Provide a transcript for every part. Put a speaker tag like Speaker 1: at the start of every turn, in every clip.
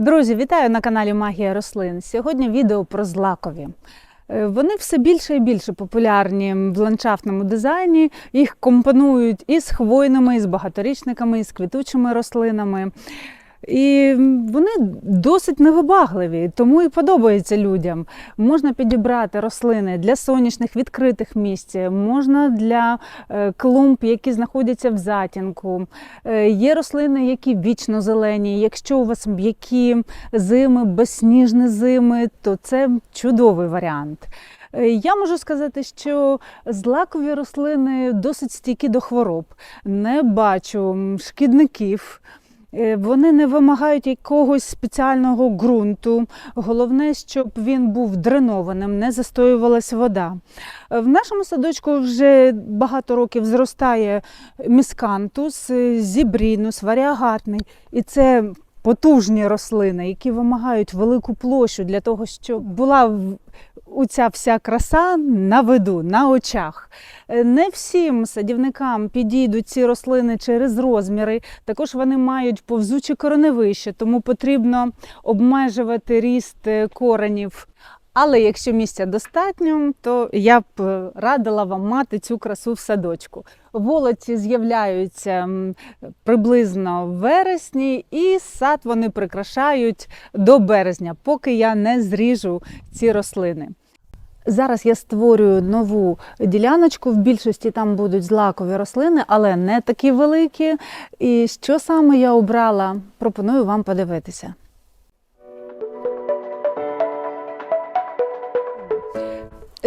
Speaker 1: Друзі, вітаю на каналі Магія рослин. Сьогодні відео про злакові. Е, Вони все більше і більше популярні в ландшафтному дизайні. Їх компонують і з хвойними, і з багаторічниками, і з квітучими рослинами. І вони досить невибагливі, тому і подобаються людям. Можна підібрати рослини для сонячних відкритих місць, можна для е, клумб, які знаходяться в затінку. Е, Є рослини, які вічно зелені. Якщо у вас м'які зими, безсніжні зими, то це чудовий варіант. Е, Я можу сказати, що злакові рослини досить стійкі до хвороб. Не бачу шкідників. Е, Вони не вимагають якогось спеціального ґрунту. Головне, щоб він був дренованим, не застоювалася вода. Е, В нашому садочку вже багато років зростає міскантус, е, зібрінус, варіагатний. І це потужні рослини, які вимагають велику площу для того, щоб була оця вся краса на виду, на очах. Е, Не всім садівникам підійдуть ці рослини через розміри. Також вони мають повзуче кореневище, тому потрібно обмежувати ріст е, коренів. Але якщо місця достатньо, то я б е, радила вам мати цю красу в садочку. Волоці з'являються приблизно в вересні, і сад вони прикрашають до березня, поки я не зріжу ці рослини. Зараз я створюю нову діляночку. В більшості там будуть злакові рослини, але не такі великі. І що саме я обрала, пропоную вам подивитися.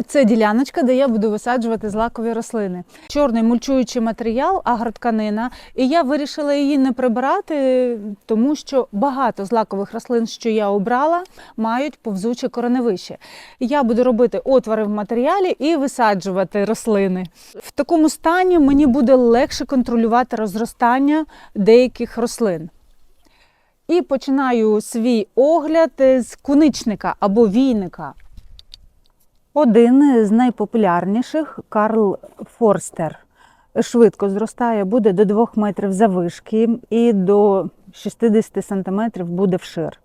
Speaker 1: Це діляночка, де я буду висаджувати злакові рослини. Чорний мульчуючий матеріал, агротканина. І я вирішила її не прибирати, тому що багато злакових рослин, що я обрала, мають повзуче кореневище. Я буду робити отвори в матеріалі і висаджувати рослини. В такому стані мені буде легше контролювати розростання деяких рослин. І починаю свій огляд з куничника або війника. Один з найпопулярніших Карл Форстер. Швидко зростає, буде до 2 метрів завишки і до 60 сантиметрів буде вшир.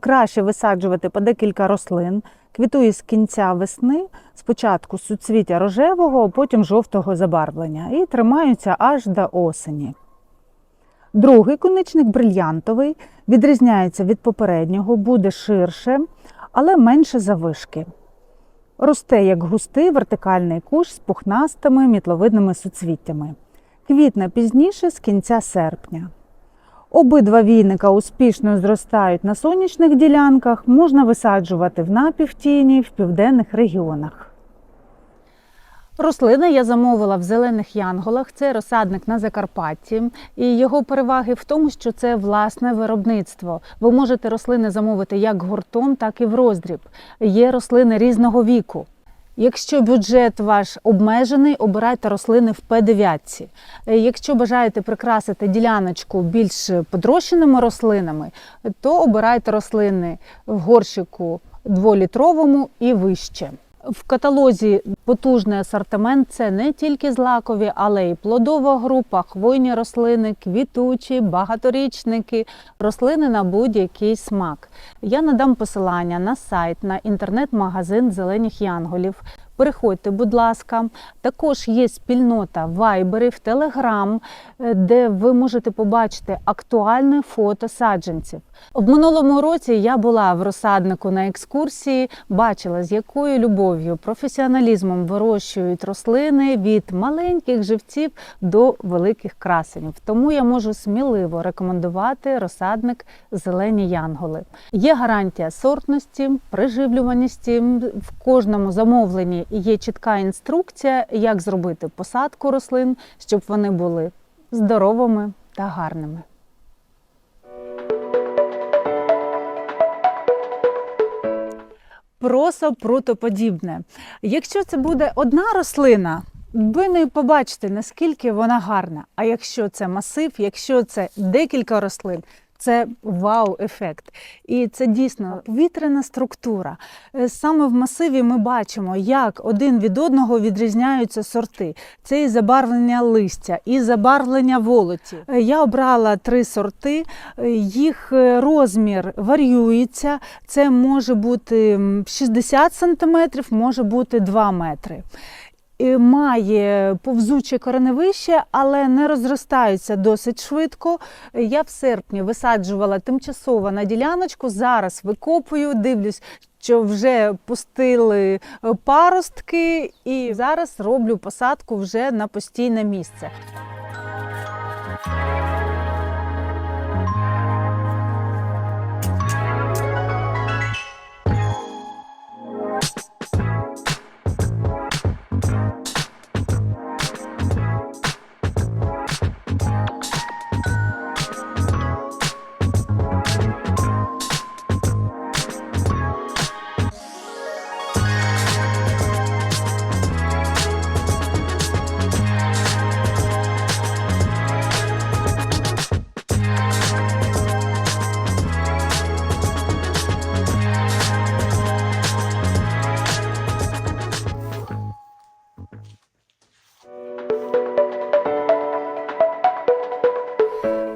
Speaker 1: Краще висаджувати по декілька рослин. Квітує з кінця весни, спочатку суцвіття рожевого, потім жовтого забарвлення, і тримаються аж до осені. Другий коничник брильянтовий, відрізняється від попереднього, буде ширше, але менше завишки. Росте як густий вертикальний куш з пухнастими мітловидними суцвіттями. Квітне пізніше з кінця серпня. Обидва війника успішно зростають на сонячних ділянках, можна висаджувати в напівтіні в південних регіонах. Рослини я замовила в зелених янголах. Це розсадник на Закарпатті. І його переваги в тому, що це власне виробництво. Ви можете рослини замовити як гуртом, так і в роздріб. Є рослини різного віку. Якщо бюджет ваш обмежений, обирайте рослини в П9. Е, Якщо бажаєте прикрасити діляночку більш подрощеними рослинами, то обирайте рослини в горщику дволітровому і вище. В каталозі потужний асортимент це не тільки злакові, але й плодова група, хвойні рослини, квітучі, багаторічники, рослини на будь-який смак. Я надам посилання на сайт, на інтернет-магазин зелених янголів. Переходьте, будь ласка. Також є спільнота вайберів, телеграм, е, де ви можете побачити актуальне фото саджанців. В минулому році я була в розсаднику на екскурсії, бачила, з якою любов'ю, професіоналізмом вирощують рослини від маленьких живців до великих красенів. Тому я можу сміливо рекомендувати розсадник Зелені Янголи. Є гарантія сортності, приживлюваності. В кожному замовленні є чітка інструкція, як зробити посадку рослин, щоб вони були здоровими та гарними. Просто прутоподібне. Якщо це буде одна рослина, ви не побачите, наскільки вона гарна. А якщо це масив, якщо це декілька рослин, Це вау-ефект. І це дійсно повітряна структура. Е, Саме в масиві ми бачимо, як один від одного відрізняються сорти. Це і забарвлення листя, і забарвлення волоті. Е, Я обрала три сорти, е, їх розмір варіюється. Це може бути 60 см, може бути 2 метри. Має повзуче кореневище, але не розростаються досить швидко. Я в серпні висаджувала тимчасово на діляночку. Зараз викопую, дивлюсь, що вже пустили е, паростки, і зараз роблю посадку вже на постійне місце.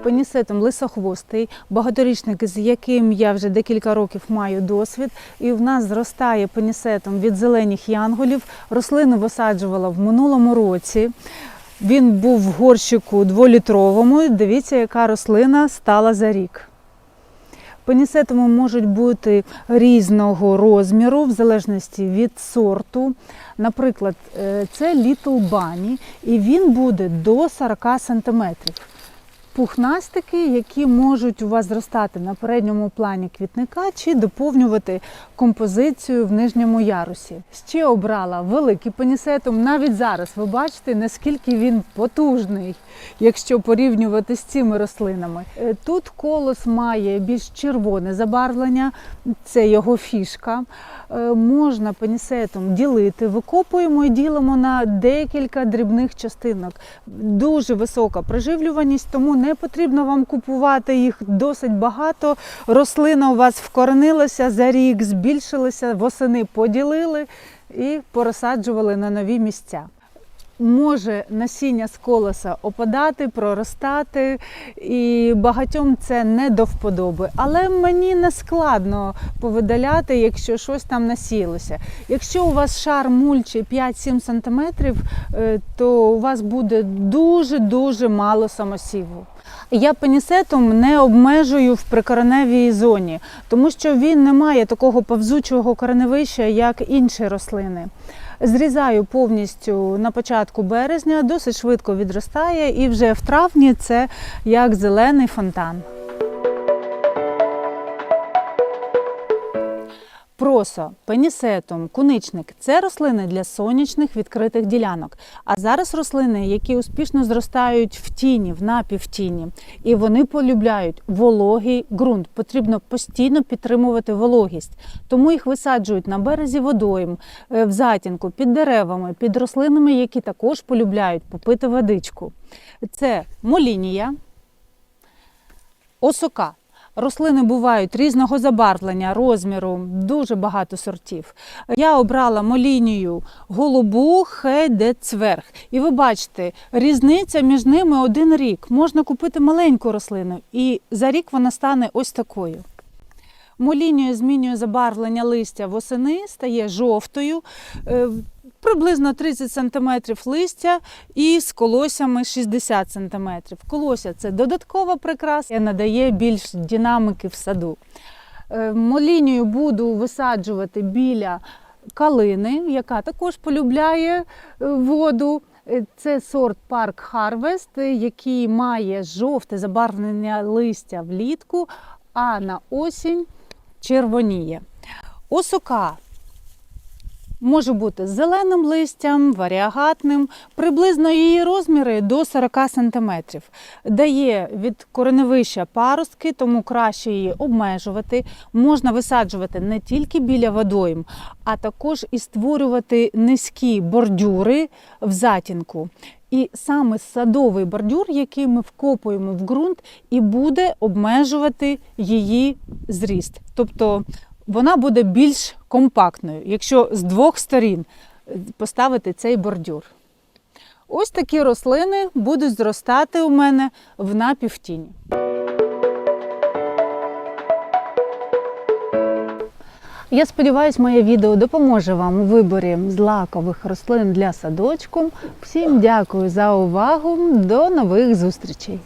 Speaker 1: Пенісетом лисохвостий, багаторічник, з яким я вже декілька років маю досвід, і в нас зростає пенісетом від зелених янголів. Рослину висаджувала в минулому році. Він був в горщику дволітровому. Дивіться, яка рослина стала за рік. Пенісетами можуть бути різного розміру, в залежності від сорту. Наприклад, е, це Little Bunny, і він буде до 40 сантиметрів пухнастики, які можуть у вас зростати на передньому плані квітника чи доповнювати композицію в нижньому ярусі. Ще обрала великий пенісетум. Навіть зараз ви бачите, наскільки він потужний, якщо порівнювати з цими рослинами. Е, Тут колос має більш червоне забарвлення, це його фішка. Е, Можна пенісетом ділити, викопуємо і ділимо на декілька дрібних частинок. Дуже висока приживлюваність, тому не потрібно вам купувати їх досить багато. Рослина у вас вкоренилася за рік, збільшилася, восени поділили і порозсаджували на нові місця. Може насіння з колеса опадати, проростати, і багатьом це не до вподоби. Але мені не складно повидаляти, якщо щось там насіялося. Якщо у вас шар мульчі 5-7 см, е, то у вас буде дуже-дуже мало самосіву. Я пенісетом не обмежую в прикореневій зоні, тому що він не має такого повзучого кореневища, як інші рослини. Зрізаю повністю на початку березня, досить швидко відростає, і вже в травні це як зелений фонтан. Просо, пенісетум, куничник це рослини для сонячних відкритих ділянок. А зараз рослини, які успішно зростають в тіні, в напівтіні, і вони полюбляють вологий ґрунт. Потрібно постійно підтримувати вологість. Тому їх висаджують на березі водойм, е, в затінку, під деревами, під рослинами, які також полюбляють попити водичку. Це молінія, осока. Рослини бувають різного забарвлення, розміру, дуже багато сортів. Я обрала молінію голубу хейдецверг. І ви бачите, різниця між ними один рік. Можна купити маленьку рослину, і за рік вона стане ось такою. Молінію змінює забарвлення листя восени, стає жовтою. Приблизно 30 см листя і з колосями 60 см. Колося це додаткова прикраса, надає більш динамики в саду. Е, Молінію буду висаджувати біля калини, яка також полюбляє е, воду. Е, Це сорт Park Harvest, який має жовте забарвлення листя влітку, а на осінь червоніє. Осока Може бути зеленим листям, варіагатним, приблизно її розміри до 40 см. Дає від кореневища паростки, тому краще її обмежувати. Можна висаджувати не тільки біля водойм, а також і створювати низькі бордюри в затінку. І саме садовий бордюр, який ми вкопуємо в ґрунт, і буде обмежувати її зріст. Тобто вона буде більш компактною, якщо з двох сторін е, поставити цей бордюр. Ось такі рослини будуть зростати у мене в напівтіні. Я сподіваюся, моє відео допоможе вам у виборі злакових рослин для садочку. Всім дякую за увагу. До нових зустрічей!